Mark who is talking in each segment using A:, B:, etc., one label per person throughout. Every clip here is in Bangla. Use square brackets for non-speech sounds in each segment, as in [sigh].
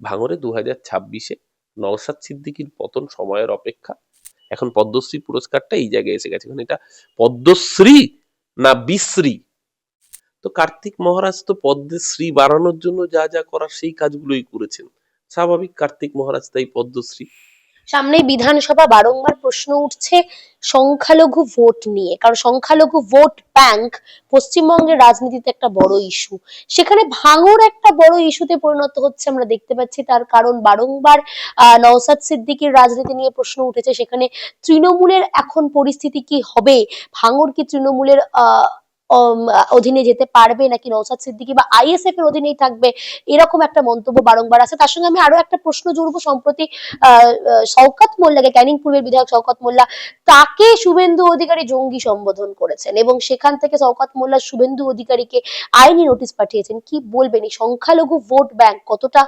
A: ভাঙরে দু হাজার ছাব্বিশে নওসাদ সিদ্দিকির পতন সময়ের অপেক্ষা। এখন পদ্মশ্রী পুরস্কারটা এই জায়গায় এসে গেছে। এটা পদ্মশ্রী না বিশ্রী। তো কার্তিক মহারাজ তো পদ্মশ্রী বাড়ানোর জন্য যা যা করার সেই কাজগুলোই করেছেন। স্বাভাবিক কার্তিক মহারাজ তাই পদ্মশ্রী।
B: সামনেই বিধানসভা বারংবার প্রশ্ন উঠছে সংখ্যালঘু ভোট নিয়ে। কারণ সংখ্যালঘু ভোট ব্যাংক পশ্চিমবঙ্গের রাজনীতিতে একটা বড় ইস্যু। সেখানে ভাঙর একটা বড় ইস্যুতে পরিণত হচ্ছে আমরা দেখতে পাচ্ছি। তার কারণ বারংবার নওসাদ সিদ্দিকীর রাজনীতি নিয়ে প্রশ্ন উঠেছে। সেখানে তৃণমূলের এখন পরিস্থিতি কি হবে? ভাঙর কি তৃণমূলের, আহ অধীনে যেতে পারবে নাকি নওসাদ সিদ্দিকী বা আইএসএফ এর অধীনেই থাকবে, এরকম একটা মন্তব্য বারংবার আছে তার সঙ্গে আমি আরও একটা প্রশ্ন জুড়বো সম্প্রতি শওকত মোল্লাকে, ক্যানিং পূর্বের বিধায়ক শওকত মোল্লা, তাকে শুভেন্দু অধিকারী জঙ্গি সম্বোধন করেছেন এবং সেখান থেকে শওকত মোল্লা শুভেন্দু অধিকারীকে আইনি নোটিশ পাঠিয়েছেন। কি বলবেন? এই সংখ্যালঘু ভোট ব্যাংক কতটা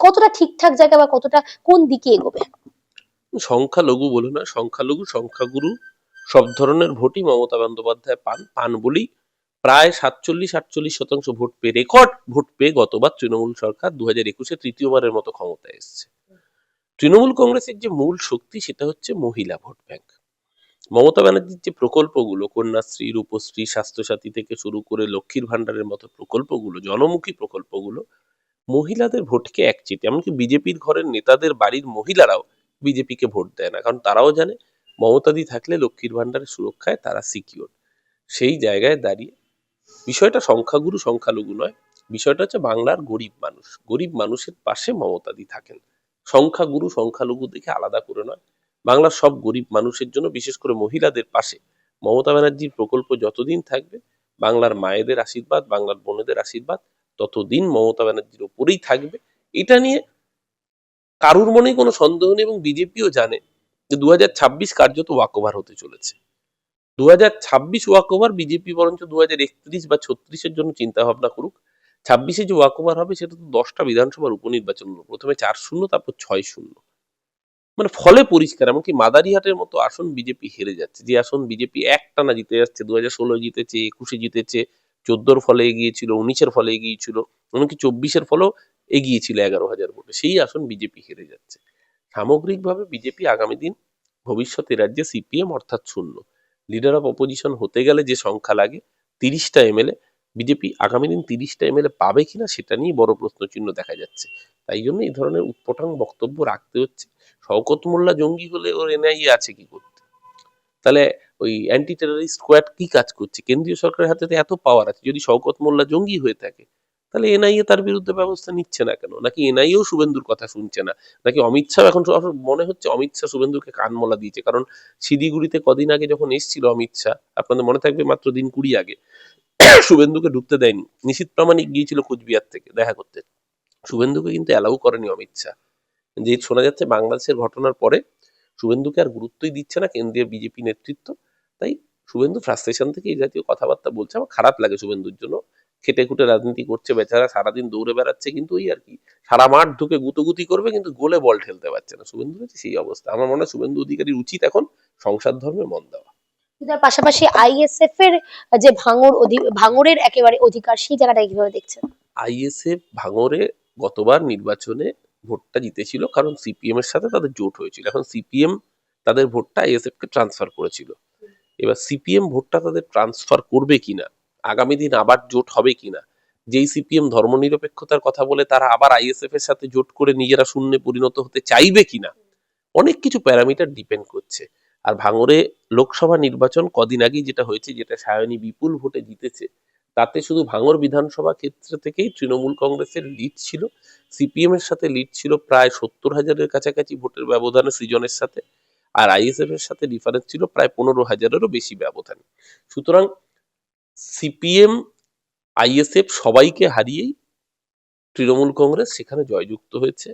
B: কতটা ঠিকঠাক জায়গা বা কতটা কোন দিকে এগোবে?
A: সংখ্যালঘু বলে না, সংখ্যালঘু, সংখ্যাগুরু সব ধরনের ভোটই মমতা বন্দ্যোপাধ্যায় পান পান বলেই প্রায় সাতচল্লিশ, আটচল্লিশ শতাংশ ভোট পেয়ে, রেকর্ড ভোট পেয়ে গতবার তৃণমূল সরকার দু হাজার একুশে তৃতীয়বারের মতো ক্ষমতায় এসেছে। তৃণমূল কংগ্রেসের যে মূল শক্তি সেটা হচ্ছে মহিলা ভোট ব্যাংক। মমতা ব্যানার্জির যে প্রকল্পগুলো, কন্যাশ্রী, রূপশ্রী, স্বাস্থ্যসাথী থেকে শুরু করে লক্ষ্মীর ভান্ডারের মতো প্রকল্পগুলো, জনমুখী প্রকল্পগুলো, মহিলাদের ভোটকে একচিটে এমনকি বিজেপির ঘরের নেতাদের বাড়ির মহিলারাও বিজেপিকে ভোট দেয় না। কারণ তারাও জানে মমতাদি থাকলে লক্ষ্মীর ভান্ডারের সুরক্ষায় তারা সিকিওর সেই জায়গায় দাঁড়িয়ে। বিষয়টা সংখ্যাগুরু, সংখ্যালঘু নয়। বিষয়টা হচ্ছে বাংলার গরিব মানুষ। গরিব মানুষের পাশে মমতাদি থাকেন। সংখ্যাগুরু, সংখ্যালঘু দেখে আলাদা করে নয়। বাংলার সব গরিব মানুষের জন্য, বিশেষ করে মহিলাদের পাশে মমতা ব্যানার্জির প্রকল্প যতদিন থাকবে, বাংলার মায়েদের আশীর্বাদ, বাংলার বোনেদের আশীর্বাদ, ততদিন মমতা ব্যানার্জির ওপরেই থাকবে। এটা নিয়ে কারুর মনেই কোনো সন্দেহ নেই এবং বিজেপিও জানে যে দু হাজার ছাব্বিশ কার্যত ওয়াকওভার হতে চলেছে। দু হাজার ছাব্বিশ ওয়াকওভার বিজেপি বরঞ্চ দু হাজার একত্রিশ বা ছত্রিশের জন্য চিন্তা ভাবনা করুক। ছাব্বিশে যে ওয়াকওভার হবে সেটা তো দশটা বিধানসভার উপনির্বাচন হলো। প্রথমে চার শূন্য, তারপর ছয় শূন্য। মানে ফলে পরিষ্কার, এমনকি মাদারিহাটের মতো আসন বিজেপি হেরে যাচ্ছে। যে আসন বিজেপি একটানা জিতে যাচ্ছে দু হাজার ষোলো জিতেছে, একুশে জিতেছে, চোদ্দোর ফলে এগিয়েছিল উনিশের ফলে এগিয়েছিল এমনকি চব্বিশের ফলেও এগিয়েছিল এগারো হাজার ভোটে। সেই আসন বিজেপি হেরে যাচ্ছে। সামগ্রিকভাবে বিজেপি আগামী দিন ভবিষ্যতে রাজ্যে সিপিএম অর্থাৎ শূন্য। লিডার অফ অপোজিশন হতে গেলে যে সংখ্যা লাগে তিরিশটা এমএলএ বিজেপি আগামী দিন তিরিশটা এমএলএ পাবে কিনা সেটা নিয়ে বড় প্রশ্নচিহ্ন দেখা যাচ্ছে। তাই জন্য এই ধরনের উৎপটাং বক্তব্য রাখতে হচ্ছে। শওকত মোল্লা জঙ্গি হলে ওর এনআইএ আছে কি করতে? তাহলে ওই অ্যান্টি টেররিস্ট স্কোয়াড কি কাজ করছে? কেন্দ্রীয় সরকারের হাতে তো এত পাওয়ার আছে। যদি শওকত মোল্লা জঙ্গি হয়ে থাকে তাহলে এনআইএ তার বিরুদ্ধে ব্যবস্থা নিচ্ছে না কেন? নাকি এনআইএও শুভেন্দুর কথা শুনছে না? নাকি অমিত শাহ এখন মনে হচ্ছে অমিত শাহ শুভেন্দুকে কানমলা দিয়েছে? কারণ শিলিগুড়িতে কদিন আগে যখন এসেছিল অমিত শাহ, আপনাদের মনে থাকবে মাত্র দিন কুড়ি আগে, শুভেন্দুকে ঢুকতে দেয়নি। নিশীত প্রামাণিক গিয়েছিল কোচবিহার থেকে দেখা করতে। শুভেন্দুকে কিন্তু অ্যালাউ করেনি অমিত শাহ। যে শোনা যাচ্ছে বাংলাদেশের ঘটনার পরে শুভেন্দুকে আর গুরুত্বই দিচ্ছে না কেন্দ্রীয় বিজেপি নেতৃত্ব। তাই শুভেন্দু ফ্রাস্ট্রেশন থেকে এই জাতীয় কথাবার্তা বলছে। আমার খারাপ লাগে শুভেন্দুর জন্য। খেটে খুটে রাজনীতি করছে বেচারা সারাদিন দৌড়ে বেড়াচ্ছে কিন্তু ওই আর কি সারা মাঠ ঢুকে গুতোগুতি করবে কিন্তু গোলে বল ঠেলতে পারছে না। শুভেন্দু সেই অবস্থা। আমার মনে হয় শুভেন্দু অধিকারীর উচিত এখন সংসার ধর্মে মন দেওয়া।
B: তার পাশাপাশি আইএসএফ এর যে ভাঙর ভাঙরের একেবারে অধিকার সেই জায়গাটা কীভাবে দেখছেন?
A: আইএসএফ ভাঙরে গতবার নির্বাচনে ভোটটা জিতেছিল কারণ সিপিএম এর সাথে তাদের জোট হয়েছিল। এখন সিপিএম তাদের ভোটটা আইএসএফ কে ট্রান্সফার করেছিল। এবার সিপিএম ভোটটা তাদের ট্রান্সফার করবে কিনা আগামী দিন আবার জোট হবে কিনা? যেই সিপিএম ধর্মনিরপেক্ষতার কথা বলে তারা আবার আইএসএফ এর সাথে জোট করে নিজেরা শূন্যে পরিণত হতে চাইবে কিনা? অনেক কিছু প্যারামিটার ডিপেন্ড করছে। আর ভাঙরে লোকসভা নির্বাচন কদিন আগেই যেটা হয়েছে, যেটা সায়নী বিপুল ভোটে জিতেছে, তাতে শুধু ভাঙর বিধানসভা ক্ষেত্র থেকেই তৃণমূল কংগ্রেসের লিড ছিল। সিপিএম এর সাথে লিড ছিল প্রায় সত্তর হাজারের কাছাকাছি ভোটের ব্যবধানে সৃজনের সাথে, আর আইএসএফ এর সাথে ডিফারেন্স ছিল প্রায় পনেরো হাজারেরও বেশি ব্যবধান। সুতরাং সিপিএম, আইএসএফ সবাইকে হারিয়েই তৃণমূল কংগ্রেস সেখানে জয়যুক্ত হয়েছে।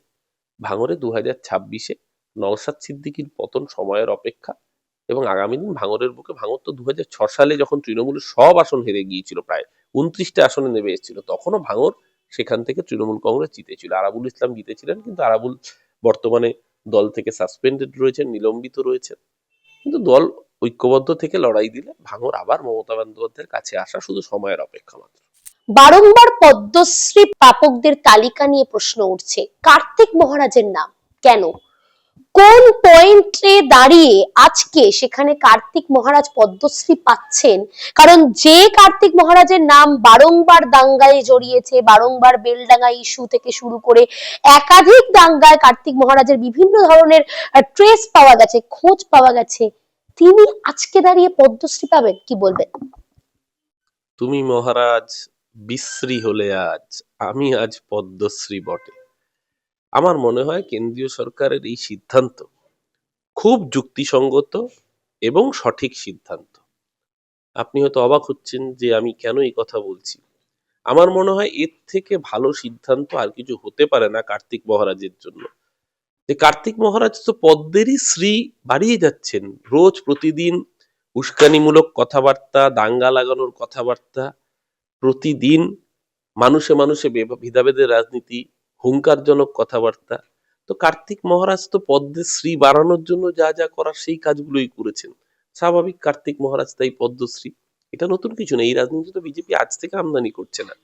A: ভাঙরে দু হাজার ছাব্বিশে নওশাদ সিদ্দিকির পতন সময়ের অপেক্ষা এবং আগামী দিন ভাঙরের বুকে ভাঙর তো দু সালে যখন তৃণমূলের সব আসন হেরে গিয়েছিল, প্রায় উনত্রিশটা আসনে নেমে এসেছিল, তখনও ভাঙর সেখান থেকে তৃণমূল কংগ্রেস জিতেছিল। আরাবুল ইসলাম জিতেছিলেন কিন্তু আরাবুল বর্তমানে দল থেকে সাসপেন্ডেড রয়েছেন, নিলম্বিত রয়েছেন। কিন্তু দল ঐক্যবদ্ধ থেকে লড়াই দিলে ভাঙর আবার মমতা বন্দ্যোপাধ্যায়ের কাছে আসা শুধু সময়ের অপেক্ষা মাত্র।
B: বারংবার পদ্মশ্রী প্রাপকদের তালিকা নিয়ে প্রশ্ন উঠছে, কার্তিক মহারাজের নাম কেন? কোন পয়েন্টে দাঁড়িয়ে আজকে সেখানে কার্তিক মহারাজ পদ্মশ্রী পাচ্ছেন? কারণ যে কার্তিক মহারাজের নাম বারংবার দাঙ্গায় জড়িয়েছে, বারংবার বেলডাঙ্গা ইস্যু থেকে শুরু করে একাধিক দাঙ্গায় কার্তিক মহারাজের বিভিন্ন ধরনের ট্রেস পাওয়া গেছে, খোঁজ পাওয়া গেছে তিনি আজকে দাঁড়িয়ে পদ্মশ্রী পাবেন, কি বলবেন?
A: তুমি মহারাজ, বিশ্রী হলে আজ, আমি আজ পদ্মশ্রী বটে। আমার মনে হয় কেন্দ্রীয় সরকারের এই সিদ্ধান্ত খুব যুক্তিসঙ্গত এবং সঠিক সিদ্ধান্ত। আপনি হয়তো অবাক হচ্ছেন যে আমি কেন এই কথা বলছি। আমার মনে হয় এর থেকে ভালো সিদ্ধান্ত আর কিছু হতে পারে না কার্তিক মহারাজের জন্য। যে কার্তিক মহারাজ তো পদ্মেরই শ্রী বাড়িয়ে যাচ্ছেন। রোজ প্রতিদিন উস্কানিমূলক কথাবার্তা, দাঙ্গা লাগানোর কথাবার্তা, প্রতিদিন মানুষে মানুষে ভেদাভেদের রাজনীতি, হুঙ্কারজনক কথাবার্তা। তো কার্তিক মহারাজ তো পদ্মের শ্রী বাড়ানোর জন্য যা যা করার সেই কাজগুলোই করেছেন। স্বাভাবিক কার্তিক মহারাজ তাই পদ্মশ্রী। এটা নতুন কিছু না, এই রাজনীতি তো বিজেপি আজ থেকে আমদানি করছে না।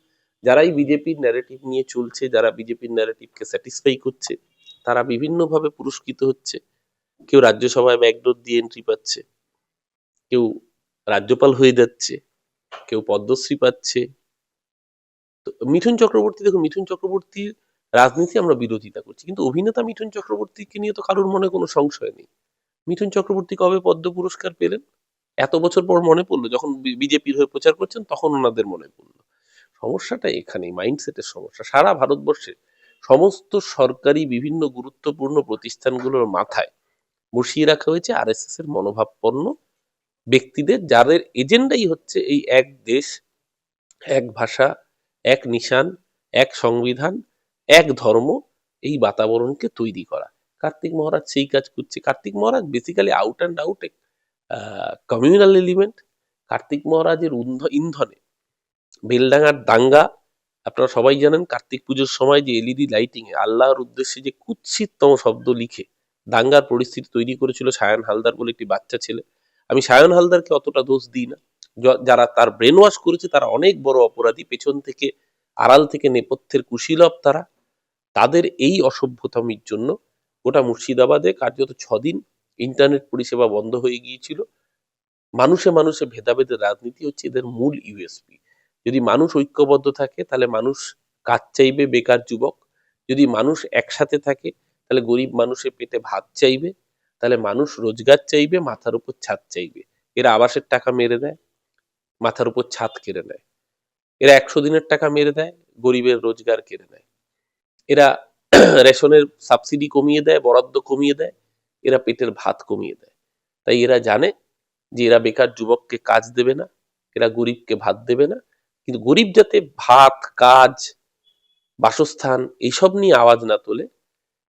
A: যারাই বিজেপির ন্যারেটিভ নিয়ে চলছে, যারা বিজেপির ন্যারেটিভকে স্যাটিসফাই করছে তারা বিভিন্নভাবে পুরস্কৃত হচ্ছে। কেউ রাজ্যসভায় ব্যাকডোর দিয়ে এন্ট্রি পাচ্ছে। কেউ রাজ্যপাল হয়ে যাচ্ছে। কেউ পদ্মশ্রী পাচ্ছে। তো মিঠুন চক্রবর্তী, দেখুন, মিঠুন চক্রবর্তীর রাজনীতি আমরা বিরোধিতা করছি। কিন্তু অভিনেতা মিঠুন চক্রবর্তীকে নিয়ে তো কারোর মনে কোনো সংশয় নেই। মিঠুন চক্রবর্তী কবে পদ্ম পুরস্কার পেলেন? এত বছর পর মনে পড়ল, যখন বিজেপির হয়ে প্রচার করছেন, তখন ওনাদের মনে পড়ল। সমস্যাটা এখানেই মাইন্ডসেটের সমস্যা। সারা ভারতবর্ষে সমস্ত সরকারি বিভিন্ন গুরুত্বপূর্ণ প্রতিষ্ঠানগুলোর মাথায় বসিয়ে রাখা হয়েছে আরএসএস এর মনোভাবপন্ন ব্যক্তিদের, যাদের এজেন্ডাই হচ্ছে এই এক দেশ, এক ভাষা, এক নিশান, এক সংবিধান, এক ধর্ম এই বাতাবরণকে তৈরি করা। কার্তিক মহারাজ সেই কাজ করছে। Kartik Maharaj basically out and out communal element Kartik মহারাজের ইন্ধনে, বেলডাঙ্গার দাঙ্গা আপনারা সবাই জানেন কার্তিক পুজোর সময় যে এলইডি লাইটিং এ আল্লাহর উদ্দেশ্যে যে কুৎসিততম শব্দ লিখে দাঙ্গার পরিস্থিতি তৈরি করেছিল সায়ন হালদার বলে একটি বাচ্চা ছেলে। আমি সায়ন হালদারকে অতটা দোষ দিই না। যারা তার ব্রেন ওয়াশ করেছে তারা অনেক বড় অপরাধী। পেছন থেকে, আড়াল থেকে নেপথ্যের কুশীলব তারা। তাদের এই অসভ্যতামির জন্য গোটা মুর্শিদাবাদে কার্যত ছদিন ইন্টারনেট পরিষেবা বন্ধ হয়ে গিয়েছিল। মানুষে মানুষে ভেদাভেদের রাজনীতি হচ্ছে এদের মূল ইউএসপি যদি মানুষ ঐক্যবদ্ধ থাকে, তাহলে মানুষ কাজ চাইবে, বেকার যুবক। যদি মানুষ একসাথে থাকে, তাহলে গরিব মানুষের পেটে ভাত চাইবে, তাহলে মানুষ রোজগার চাইবে, মাথার উপর ছাদ চাইবে। এরা আবাসের টাকা মেরে দেয়, মাথার উপর ছাদ কেড়ে নেয়। এরা একশো দিনের টাকা মেরে দেয়, গরিবের রোজগার কেড়ে নেয়। এরা [clears throat] রেশনের সাবসিডি কমিয়ে দেয়, বরাদ্দ কমিয়ে দেয়, এরা পেটের ভাত কমিয়ে দেয়। তাই এরা জানে যে এরা বেকার যুবককে কাজ দেবে না, এরা গরিবকে ভাত দেবে না কিন্তু গরিব যাতে ভাত, কাজ, বাসস্থান এইসব নিয়ে আওয়াজ না তোলে,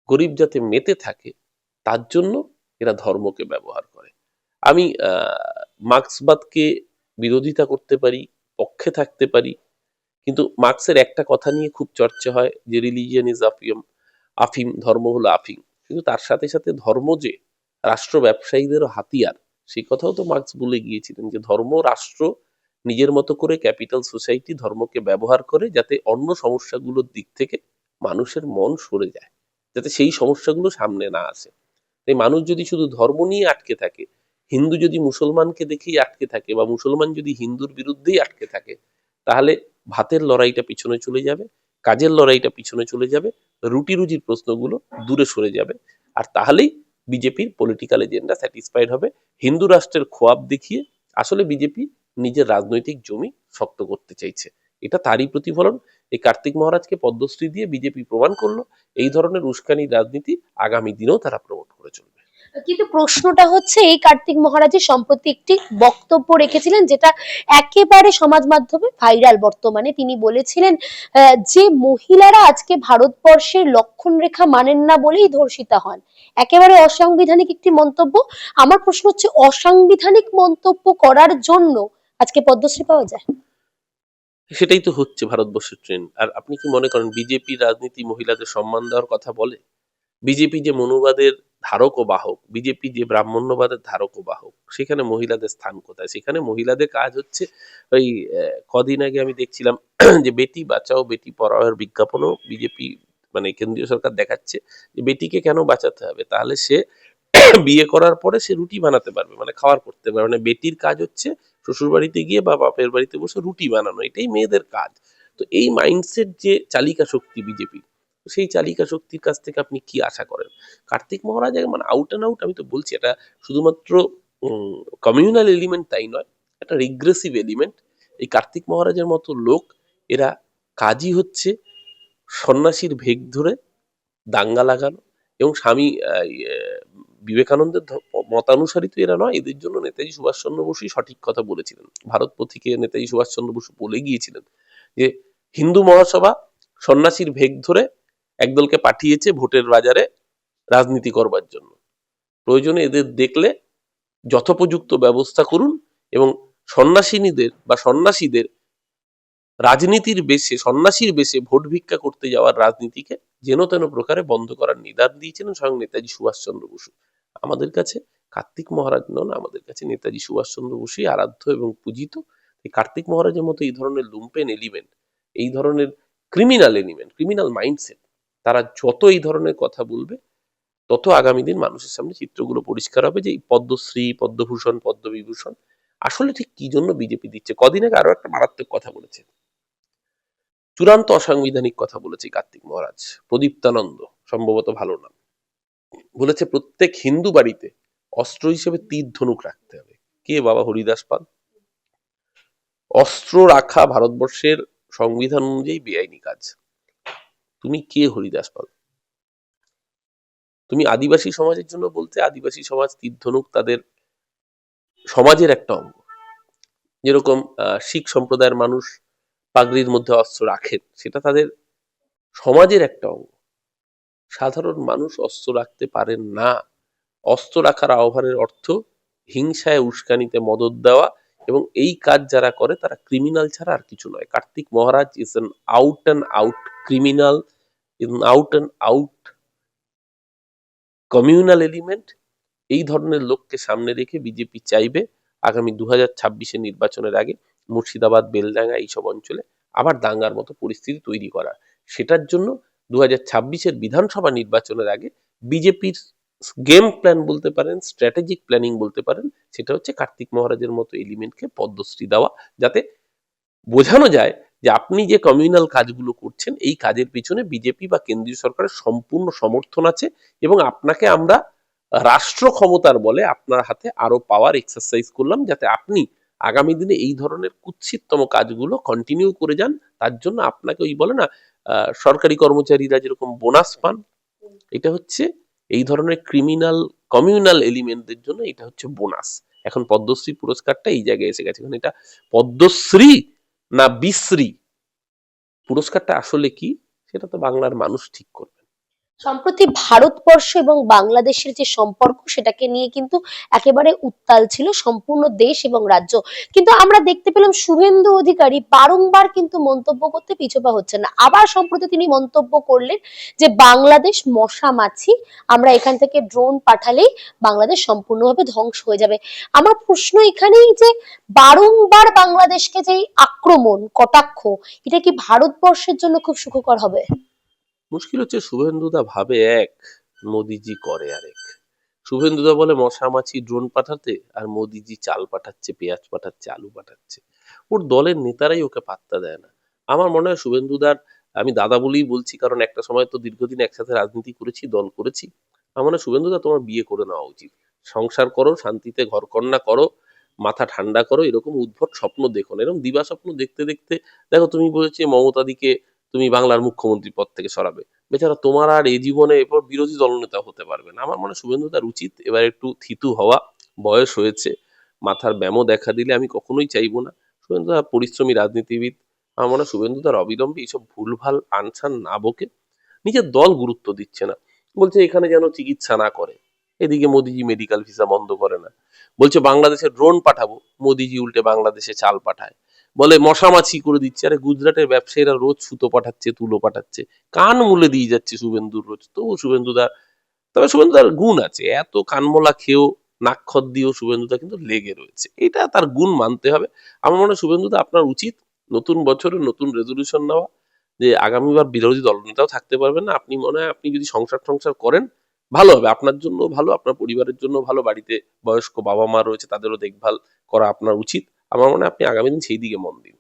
A: গরিব যাতে মেতে থাকে, তার জন্য এরা ধর্মকে ব্যবহার করে। আমি মার্ক্সবাদকে বিরোধিতা করতে পারি, পক্ষে থাকতে পারি, কিন্তু মার্ক্সের একটা কথা নিয়ে খুব চর্চা হয় যে রিলিজিয়ান ইজ আফিম আফিম ধর্ম হলো আফিম কিন্তু তার সাথে সাথে ধর্ম যে, রাষ্ট্র ব্যবসায়ীদেরও হাতিয়ার, সেই কথাও তো মার্ক্স বলে গিয়েছিলেন যে, ধর্ম, রাষ্ট্র নিজের মতো করে ক্যাপিটাল সোসাইটি ধর্মকে ব্যবহার করে যাতে অন্য সমস্যাগুলোর দিক থেকে মানুষের মন সরে যায়, যাতে সেই সমস্যাগুলো সামনে না আসে। তাই মানুষ যদি শুধু ধর্ম নিয়ে আটকে থাকে, হিন্দু যদি মুসলমানকে দেখেই আটকে থাকে বা মুসলমান যদি হিন্দুর বিরুদ্ধেই আটকে থাকে, তাহলে ভাতের লড়াইটা পিছনে চলে যাবে, কাজের লড়াইটা পিছনে চলে যাবে, রুটি রুজির প্রশ্নগুলো দূরে সরে যাবে, আর তাহলেই বিজেপির পলিটিক্যাল এজেন্ডা স্যাটিসফাইড হবে। হিন্দু রাষ্ট্রের খোয়াব দেখিয়ে আসলে বিজেপি নিজের রাজনৈতিক জমি শক্ত করতে চাইছে। এটা তারই প্রতিফলন। এই কার্তিক মহারাজকে পদ্মশ্রী দিয়ে বিজেপি প্রমাণ করল। এই ধরনের উস্কানি রাজনীতি আগামী দিনেও তারা প্রমোট করে চলবে।
B: কিন্তু প্রশ্নটা হচ্ছে, এই কার্তিক মহারাজের সম্প্রতি একটি বক্তব্য রেখেছিলেন যেটা একেবারে সমাজ মাধ্যমে ভাইরাল বর্তমানে। তিনি বলেছিলেন যে মহিলারা আজকে ভারতবর্ষের লক্ষণ রেখা মানেন না বলেই ধর্ষিতা হন। একেবারে অসাংবিধানিক একটি মন্তব্য। আমার প্রশ্ন হচ্ছে, অসাংবিধানিক মন্তব্য করার জন্য আজকে পদ্মশ্রী পাওয়া যায়?
A: সেটাই তো হচ্ছে ভারতবর্ষের ট্রেন্ড আর আপনি কি মনে করেন বিজেপি রাজনীতি মহিলাদের সম্মান দেওয়ার কথা বলে? বিজেপি যে মনুবাদের ধারক ও বাহক বিজেপি যে ব্রাহ্মণ্যবাদের ধারক ও বাহক, সেখানে মহিলাদের স্থান কোথায়? সেখানে মহিলাদের কাজ হচ্ছে ওই কদিন আগে আমি দেখছিলাম [clears throat] যে বেটি বাঁচাও, বেটি পড়াওয়ের বিজ্ঞাপনও বিজেপি মানে কেন্দ্রীয় সরকার দেখাচ্ছে যে বেটিকে কেন বাঁচাতে হবে? তাহলে সে [clears throat] বিয়ে করার পরে সে রুটি বানাতে পারবে মানে খাওয়ার করতে পারবে। মানে বেটির কাজ হচ্ছে শ্বশুর বাড়িতে গিয়ে বা বাপের বাড়িতে বসে রুটি বানানো এটাই মেয়েদের কাজ। তো এই মাইন্ডসেট যে চালিকা শক্তি বিজেপি সেই চালিকা শক্তির কাছ থেকে আপনি কি আশা করেন? কার্তিক মহারাজ মানে আউট অ্যান্ড আউট আমি তো বলছি এটা শুধুমাত্র কমিউনাল এলিমেন্ট তাই নয় একটা রিগ্রেসিভ এলিমেন্ট এই কার্তিক মহারাজের মতো লোক এরা কাজই হচ্ছে সন্ন্যাসীর ভেগ ধরে দাঙ্গা লাগানো এবং স্বামী ইয়ে, বিবেকানন্দের মতানুসারী তো এরা নয়, এদের জন্য নেতাজি সুভাষচন্দ্র বসুই সঠিক কথা বলেছিলেন। ভারত পথিকে নেতাজি সুভাষচন্দ্র বসু বলে গিয়েছিলেন যে, হিন্দু মহাসভা সন্ন্যাসীর ভেগ ধরে একদলকে পাঠিয়েছে ভোটের বাজারে রাজনীতি করবার জন্য। প্রয়োজনে এদের দেখলে যথোপযুক্ত ব্যবস্থা করুন এবং সন্ন্যাসিনীদের বা সন্ন্যাসীদের রাজনীতির বেশে, সন্ন্যাসীর বেশে ভোট ভিক্ষা করতে যাওয়ার রাজনীতিকে যেন তেন প্রকারে বন্ধ করার নিদান দিয়েছিলেন স্বয়ং নেতাজি সুভাষচন্দ্র বসু। আমাদের কাছে, কার্তিক মহারাজ নন, আমাদের কাছে নেতাজি সুভাষচন্দ্র বসুই আরাধ্য এবং পূজিত। এই কার্তিক মহারাজের মতো এই ধরনের লুম্পেন এলিমেন্ট, এই ধরনের ক্রিমিনাল এলিমেন্ট ক্রিমিনাল মাইন্ডসেট তারা যত এই ধরনের কথা বলবে, তত আগামী দিন মানুষের সামনে চিত্রগুলো পরিষ্কার হবে যে এই পদ্মশ্রী, পদ্মভূষণ, পদ্মবিভূষণ আসলে ঠিক কি জন্য বিজেপি দিচ্ছে? কদিন আগে আরও একটা মারাত্মক কথা বলেছে। চূড়ান্ত অসাংবিধানিক কথা বলেছে কার্তিক মহারাজ। প্রদীপ্তানন্দ, সম্ভবত ভালো নাম। বলেছে প্রত্যেক হিন্দু বাড়িতে অস্ত্র হিসেবে তীর ধনুক রাখতে হবে। কে বাবা হরিদাস পাল? অস্ত্র রাখা ভারতবর্ষের সংবিধান অনুযায়ী বেআইনি কাজ। তুমি কে হরিদাস পাল? তুমি আদিবাসী সমাজের জন্য বলতে আদিবাসী সমাজ তীর ধনুক তাদের সমাজের একটা অঙ্গ। যেরকম শিখ সম্প্রদায়ের মানুষ পাগড়ির মধ্যে অস্ত্র রাখেন সেটা তাদের সমাজের একটা অঙ্গ। সাধারণ মানুষ অস্ত্র রাখতে পারেন না। অস্ত্র রাখার আহ্বানের অর্থ হিংসায় উস্কানিতে মদত দেওয়া এবং এই কাজ যারা করে তারা ক্রিমিনাল ছাড়া আর কিছু নয়। Kartik Maharaj is an out and out criminal in out and out communal element এই ধরনের লোককে সামনে রেখে বিজেপি চাইবে আগামী দু হাজার নির্বাচনের আগে মুর্শিদাবাদ, বেলডাঙ্গা এইসব অঞ্চলে আবার দাঙ্গার মতো পরিস্থিতি তৈরি করা সেটার জন্য দু হাজার ছাব্বিশের বিধানসভা নির্বাচনের আগে বিজেপির গেম প্ল্যান বলতে পারেন, স্ট্র্যাটেজিক প্ল্যানিং বলতে পারেন, সেটা হচ্ছে কার্তিক মহারাজের মতো এলিমেন্টকে পদ্মশ্রী দেওয়া, যাতে বোঝানো যায় যে আপনি যে কমিউনাল কাজগুলো করছেন, এই কাজের পিছনে বিজেপি বা কেন্দ্রীয় সরকারের সম্পূর্ণ সমর্থন আছে এবং আপনাকে আমরা রাষ্ট্র ক্ষমতার বলে আপনার হাতে আরও পাওয়ার এক্সারসাইজ করলাম, যাতে আপনি আগামী দিনে এই ধরনের কুৎসিততম কাজগুলো কন্টিনিউ করে যান। তার জন্য আপনাকে ওই বলে না সরকারি কর্মচারীরা যেরকম বোনাস পান, এটা হচ্ছে এই ধরনের ক্রিমিনাল কমিউনাল এলিমেন্টদের জন্য এটা হচ্ছে বোনাস এখন পদ্মশ্রী পুরস্কারটা এই জায়গায় এসে গেছে। এখন এটা পদ্মশ্রী না বিশ্রী? পুরস্কারটা আসলে কি? সেটা তো বাংলার মানুষ ঠিক করবে।
B: সম্প্রতি ভারতবর্ষ এবং বাংলাদেশের যে সম্পর্ক, সেটাকে নিয়ে কিন্তু একেবারে উত্তাল ছিল সম্পূর্ণ দেশ এবং রাজ্য। কিন্তু আমরা দেখতে পেলাম শুভেন্দু অধিকারী বারংবার কিন্তু মন্তব্য করতে পিছপা হচ্ছে না। আবার সম্প্রতি তিনি মন্তব্য করলেন যে, বাংলাদেশ মশা মাছি, আমরা এখান থেকে ড্রোন পাঠালেই বাংলাদেশ সম্পূর্ণভাবে ধ্বংস হয়ে যাবে। আমার প্রশ্ন এখানেই যে, বারংবার বাংলাদেশকে যে আক্রমণ, কটাক্ষ, এটা কি ভারতবর্ষের জন্য খুব সুখকর হবে?
A: মুশকিল হচ্ছে শুভেন্দুদা ভাবে এক, মোদিজি করে আরেক। শুভেন্দুদা বলে মশা মাছি ড্রোন পাঠাতে আর মোদিজি চাল পাঠাচ্ছে, পেঁয়াজ পাঠাচ্ছে, আলু পাঠাচ্ছে। ওর দলের নেতারাই ওকে পাত্তা দেয় না। আমার মনে হয় শুভেন্দুদার, আমি দাদা বলেই বলছি, কারণ একটা সময় তো দীর্ঘদিন একসাথে রাজনীতি করেছি, দল করেছি। আমার মনে হয় শুভেন্দুদা তোমার বিয়ে করে নেওয়া উচিত। সংসার করো, শান্তিতে ঘরকন্যা করো, মাথা ঠান্ডা করো, এরকম উদ্ভট স্বপ্ন দেখো না, এরকম দিবা স্বপ্ন দেখতে দেখতে, দেখো তুমি বলেছে মমতাদিকে তুমি বাংলার মুখ্যমন্ত্রী পদ থেকে সরাবে। বেচারা তোমার আর এই জীবনে এরপর বিরোধী দলনেতা হতে পারবে না। আমার মনে শুভেন্দু তার উচিত এবার একটু থিতু হওয়া। বয়স হয়েছে, মাথার ব্যামো দেখা দিলে আমি কখনোই চাইব না। শুভেন্দু তার পরিশ্রমী রাজনীতিবিদ, আমার মনে হয় শুভেন্দু তার অবিলম্বে এইসব ভুলভাল আনসান না বকে। নিজের দল গুরুত্ব দিচ্ছে না। বলছে এখানে যেন চিকিৎসা না করে। এদিকে মোদিজি মেডিকেল ভিসা বন্ধ করে না। বলছে বাংলাদেশে ড্রোন পাঠাবো। মোদিজি উল্টে বাংলাদেশে চাল পাঠায়। বলে মশামাছি করে দিচ্ছে। আরে গুজরাটের ব্যবসায়ীরা রোজ সুতো পাঠাচ্ছে, তুলো পাঠাচ্ছে। কান মুলে দিয়ে যাচ্ছে শুভেন্দুর রোজ। তবু শুভেন্দুদার, তবে শুভেন্দুদার গুণ আছে। এত কানমলা খেয়েও নাক্ষর দিয়েও শুভেন্দুদা কিন্তু লেগে রয়েছে। এটা তার গুণ মানতে হবে। আমার মনে হয় শুভেন্দুদা আপনার উচিত নতুন বছরে নতুন রেজলিউশন নেওয়া, যে আগামীবার বিরোধী দলনেতাও থাকতে পারবেন না। আপনি মনে হয় আপনি যদি সংসার সংসার করেন, ভালো হবে। আপনার জন্য ভালো, আপনার পরিবারের জন্য ভালো। বাড়িতে বয়স্ক বাবা মা রয়েছে, তাদেরও দেখভাল করা আপনার উচিত। আমার মনে হয় আপনি আগামী দিন সেই দিকে মন দিন।